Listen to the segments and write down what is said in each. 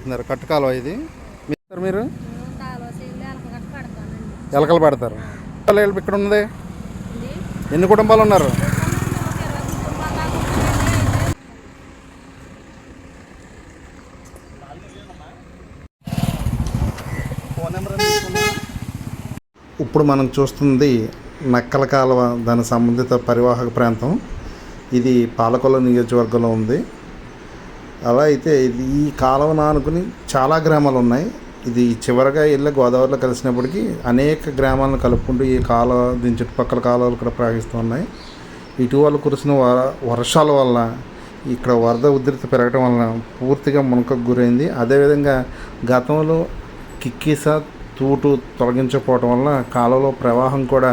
పెడుతున్నారు కట్టుకాలం ఇది. మీరు? ఎలకలు పెడతారు. ఇక్కడ ఉంది ఇది ఎన్ని కుటుంబాలు ఉన్నారు. ఇప్పుడు మనం చూస్తుంది నక్కల కాలువ దాని సంబంధిత పరివాహక ప్రాంతం. ఇది పాలకొల నియోజకవర్గంలో ఉంది. అలా అయితే ఇది ఈ కాలువను ఆనుకుని చాలా గ్రామాలు ఉన్నాయి. ఇది చివరగా వెళ్ళి గోదావరిలో కలిసినప్పటికీ అనేక గ్రామాలను కలుపుకుంటూ ఈ కాలువ దీని చుట్టుపక్కల కాలువలు కూడా ప్రవహిస్తూ ఉన్నాయి. ఇటీవల కురిసిన వర్షాల వల్ల ఇక్కడ వరద ఉధృతి పెరగడం వలన పూర్తిగా మునకకు గురైంది. అదేవిధంగా గతంలో కిక్కీస తూటు తొలగించకపోవడం వల్ల కాలువలో ప్రవాహం కూడా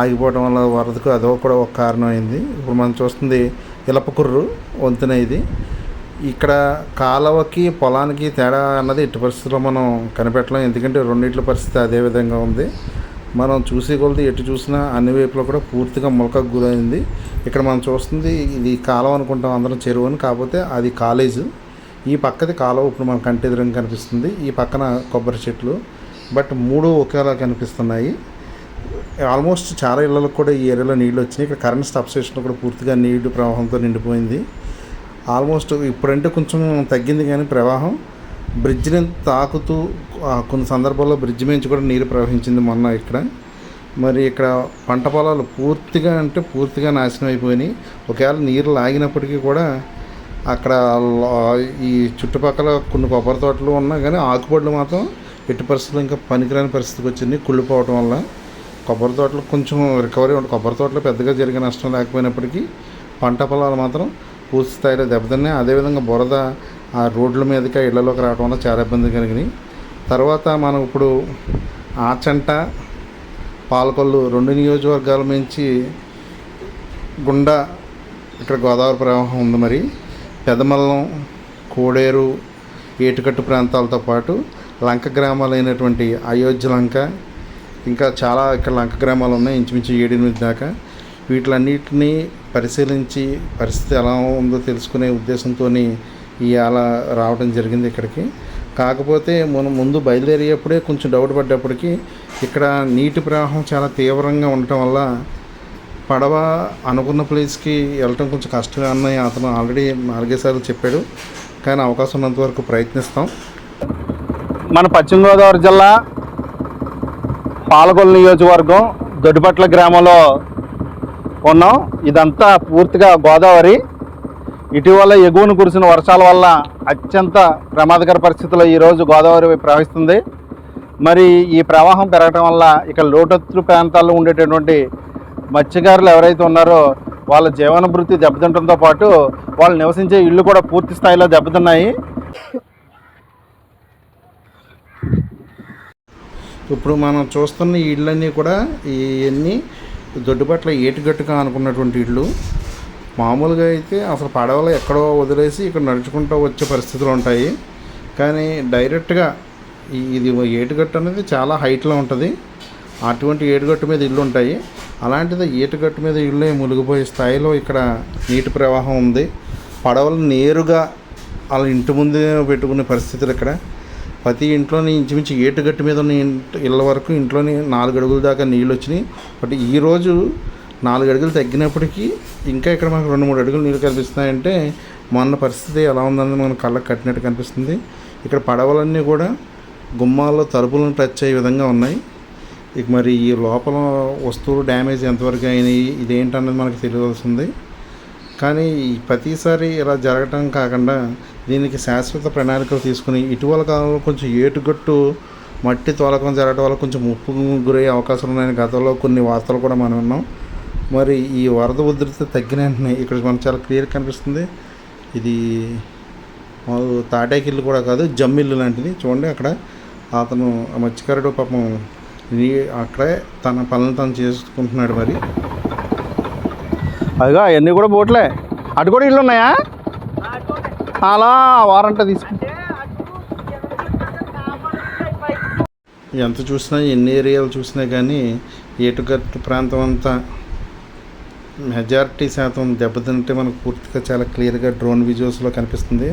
ఆగిపోవడం వల్ల వరదకు అదో కూడా ఒక కారణం అయింది ఇప్పుడు మనం చూస్తుంది ఇలపకుర్రు వంతెన ఇది. ఇక్కడ కాలువకి పొలానికి తేడా అన్నది ఎట్టి పరిస్థితుల్లో మనం కనిపెట్టలేం. ఎందుకంటే రెండింటి పరిస్థితి అదే విధంగా ఉంది. మనం చూసే కొలది ఎటు చూసినా అన్ని వైపులో కూడా పూర్తిగా మొలకకు గురైంది. ఇక్కడ మనం చూస్తుంది ఇది కాలువ అనుకుంటాం అందరం చెరువు అని. కాకపోతే అది కాలేజు. ఈ పక్కది కాలువ ఇప్పుడు మన కంటి ఎదురుగా కనిపిస్తుంది. ఈ పక్కన కొబ్బరి చెట్లు. బట్ మూడు ఒకేలా కనిపిస్తున్నాయి. ఆల్మోస్ట్ చాలా ఇళ్ళలకు కూడా ఈ ఏరియాలో నీళ్ళు వచ్చినాయి. ఇక్కడ కరెంట్ స్టాప్ స్టేషన్ కూడా పూర్తిగా నీళ్ళు ప్రవాహంతో నిండిపోయింది. ఆల్మోస్ట్ ఇప్పుడంటే కొంచెం తగ్గింది కానీ ప్రవాహం. బ్రిడ్జ్ని తాకుతూ ఆ, కొన్ని సందర్భాల్లో బ్రిడ్జ్ మించి కూడా నీరు ప్రవహించింది మొన్న ఇక్కడ. మరి ఇక్కడ పంట పొలాలు పూర్తిగా అంటే పూర్తిగా నాశనం అయిపోయినాయి. ఒకవేళ నీరు లాగినప్పటికీ కూడా అక్కడ ఈ చుట్టుపక్కల కొన్ని కొబ్బరి తోటలు ఉన్నా కానీ ఆకుపళ్ళు మాత్రం ఎట్టి పరిస్థితులు ఇంకా పనికిరాని పరిస్థితికి వచ్చింది. కుళ్ళిపోవటం వల్ల కొబ్బరి తోటలు కొంచెం రికవరీ ఉంటుంది కొబ్బరి తోటలో పెద్దగా జరిగే నష్టం లేకపోయినప్పటికీ పంట పొలాలు మాత్రం పూర్తి స్థాయిలో దెబ్బతిన్నాయి. అదేవిధంగా బురద ఆ రోడ్ల మీదకి ఇళ్ళలోకి రావడం వల్ల చాలా ఇబ్బంది కలిగినాయి. తర్వాత మనం ఇప్పుడు ఆచంట పాలకొల్లు రెండు నియోజకవర్గాల నుంచి గుండా ఇక్కడ గోదావరి ప్రవాహం ఉంది మరి. పెదమల్లం కోడేరు ఏటుకట్టు ప్రాంతాలతో పాటు లంక గ్రామాలైనటువంటి అయోధ్య లంక ఇంకా చాలా ఇక్కడ లంక గ్రామాలు ఉన్నాయి. ఇంచుమించు ఏడెనిమిది దాకా. వీటిలన్నిటినీ పరిశీలించి పరిస్థితి ఎలా ఉందో తెలుసుకునే ఉద్దేశంతో ఇవాళ రావడం జరిగింది ఇక్కడికి. కాకపోతే మనం ముందు బయలుదేరేటప్పుడే కొంచెం డౌట్ పడ్డప్పటికీ ఇక్కడ నీటి ప్రవాహం చాలా తీవ్రంగా ఉండటం వల్ల పడవ అనుకున్న ప్లేస్కి వెళ్ళటం కొంచెం కష్టంగా అన్నయ్య అతను ఆల్రెడీ నాలుగైదు చెప్పాడు. కానీ అవకాశం ఉన్నంత వరకు ప్రయత్నిస్తాం. మన పశ్చిమ గోదావరి జిల్లా పాలకొల్లు నియోజకవర్గం దొడ్డిపట్ల గ్రామంలో ఉన్నాం ఇదంతా పూర్తిగా గోదావరి. ఇటీవల ఎగువను కురిసిన వర్షాల వల్ల అత్యంత ప్రమాదకర పరిస్థితుల్లో ఈరోజు గోదావరి ప్రవహిస్తుంది. మరి ఈ ప్రవాహం పెరగటం వల్ల ఇక్కడ లోటత్తు ప్రాంతాల్లో ఉండేటటువంటి మత్స్యకారులు ఎవరైతే ఉన్నారో వాళ్ళ జీవనభృతి దెబ్బతింటంతో పాటు వాళ్ళు నివసించే ఇళ్ళు కూడా పూర్తి స్థాయిలో దెబ్బతిన్నాయి. ఇప్పుడు మనం చూస్తున్న ఇళ్ళన్నీ కూడా ఇవన్నీ దొడ్డుపట్ల ఏటుగట్టుగా అనుకున్నటువంటి ఇళ్ళు మామూలుగా అయితే అసలు పడవలు ఎక్కడో వదిలేసి ఇక్కడ నడుచుకుంటూ వచ్చే పరిస్థితులు ఉంటాయి. కానీ డైరెక్ట్గా ఇది ఏటుగట్టు అనేది చాలా హైట్లో ఉంటుంది. అటువంటి ఏటుగట్టు మీద ఇల్లు ఉంటాయి. అలాంటిది ఏటుగట్టు మీద ఇళ్ళే మునిగిపోయే స్థాయిలో ఇక్కడ నీటి ప్రవాహం ఉంది. పడవలు నేరుగా వాళ్ళ ఇంటి ముందే పెట్టుకునే పరిస్థితులు ఇక్కడ. ప్రతి ఇంట్లోని ఇంచుమించు ఏటుగట్టు మీద ఉన్న ఇంటి ఇళ్ళ వరకు ఇంట్లోని నాలుగు అడుగుల దాకా నీళ్ళు వచ్చినాయి. బట్ ఈరోజు నాలుగు అడుగులు తగ్గినప్పటికీ ఇంకా ఇక్కడ మనకు రెండు మూడు అడుగులు నీళ్ళు కనిపిస్తున్నాయంటే మొన్న పరిస్థితి ఎలా ఉందన్నది మన కళ్ళకు కట్టినట్టు కనిపిస్తుంది. ఇక్కడ పడవలన్నీ కూడా గుమ్మాల్లో తలుపులను టచ్ అయ్యే విధంగా ఉన్నాయి. ఇక మరి ఈ లోపల వస్తువులు డ్యామేజ్ ఎంతవరకు అయినాయి ఇదేంటన్నది మనకు తెలియవలసింది కానీ ప్రతిసారి ఇలా జరగటం కాకుండా దీనికి శాశ్వత ప్రణాళికలు తీసుకుని ఇటీవల కాలంలో కొంచెం ఏటుగట్టు మట్టి తోలకం జరగడం వల్ల కొంచెం ముప్పు గురయ్యే అవకాశాలు ఉన్నాయని గతంలో కొన్ని వార్తలు కూడా మనం విన్నాం. మరి ఈ వరద ఉధృతి తగ్గిన వెంటనే ఇక్కడ మనకు చాలా క్లియర్ కనిపిస్తుంది. ఇది తాటాకిల్లు కూడా కాదు జమ్మిల్లు లాంటిది. చూడండి అక్కడ అతను ఆ మత్స్యకారుడు పాపం అక్కడే తన పనులు తను చేసుకుంటున్నాడు మరి. అదిగా అవన్నీ కూడా బోట్లే. అటు కూడా ఇల్లు ఉన్నాయా? అలా వారంట తీసుకు ఎంత చూసినా ఎన్ని ఏరియాలు చూసినా కానీ ఏటుగట్టు ప్రాంతం అంతా మెజారిటీ శాతం దెబ్బతింటే మనకు పూర్తిగా చాలా క్లియర్గా డ్రోన్ విజువల్స్లో కనిపిస్తుంది.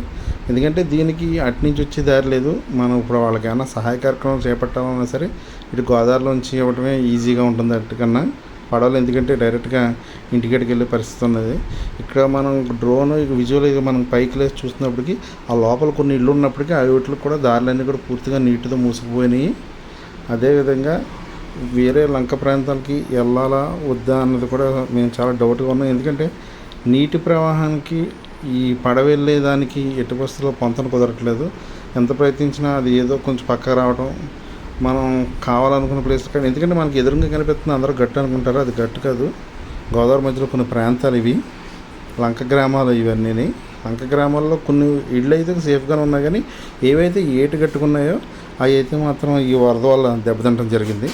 ఎందుకంటే దీనికి అటు నుంచి వచ్చే దారి లేదు. మనం ఇప్పుడు వాళ్ళకి ఏమైనా సహాయ కార్యక్రమం చేపట్టాలన్నా సరే ఇటు గోదావరిలోంచి ఇవ్వడమే ఈజీగా ఉంటుంది అట్టుకన్నా పడవలు ఎందుకంటే డైరెక్ట్గా ఇంటికాడికి వెళ్ళే పరిస్థితి ఉన్నది. ఇక్కడ మనం డ్రోన్ విజువల్గా మనం పైకి లేచి చూసినప్పటికీ ఆ లోపల కొన్ని ఇళ్ళు ఉన్నప్పటికీ ఆ వీటికి కూడా దారులన్నీ కూడా పూర్తిగా నీటితో మూసుకుపోయినాయి. అదేవిధంగా వేరే లంక ప్రాంతాలకి వెళ్ళాలా వద్దా అన్నది కూడా మేము చాలా డౌట్గా ఉన్నాం. ఎందుకంటే నీటి ప్రవాహానికి ఈ పడవ వెళ్ళేదానికి ఎట్టి పరిస్థితుల్లో పొంతన కుదరట్లేదు. ఎంత ప్రయత్నించినా అది ఏదో కొంచెం పక్క రావడం మనం కావాలనుకున్న ప్లేస్ కానీ ఎందుకంటే మనకి ఎదురుగా కనిపిస్తుంది అందరూ గట్టు అనుకుంటారు అది గట్టు కాదు. గోదావరి మధ్యలో కొన్ని ప్రాంతాలు ఇవి లంక గ్రామాలు ఇవన్నీ లంక గ్రామాల్లో కొన్ని ఇళ్ళు అయితే సేఫ్గానే ఉన్నాయి కానీ ఏవైతే ఏటు కట్టుకున్నాయో అవి అయితే మాత్రం ఈ వరద వల్ల దెబ్బతింటం జరిగింది.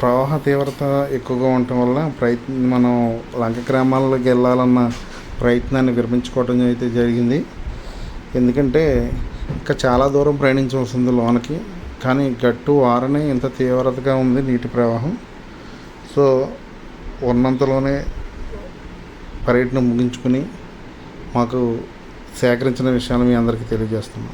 ప్రవాహ తీవ్రత ఎక్కువగా ఉండటం వల్ల ప్రయత్నం మనం లంక గ్రామాల్లోకి వెళ్ళాలన్న ప్రయత్నాన్ని విరమించుకోవడం అయితే జరిగింది. ఎందుకంటే ఇంకా చాలా దూరం ప్రయాణించవలసి ఉంది లోనకి. కానీ గట్టు వారనే ఇంత తీవ్రతగా ఉంది నీటి ప్రవాహం. సో ఉన్నంతలోనే పర్యటన ముగించుకుని మాకు సేకరించిన విషయాలు మీ అందరికీ తెలియజేస్తున్నాం.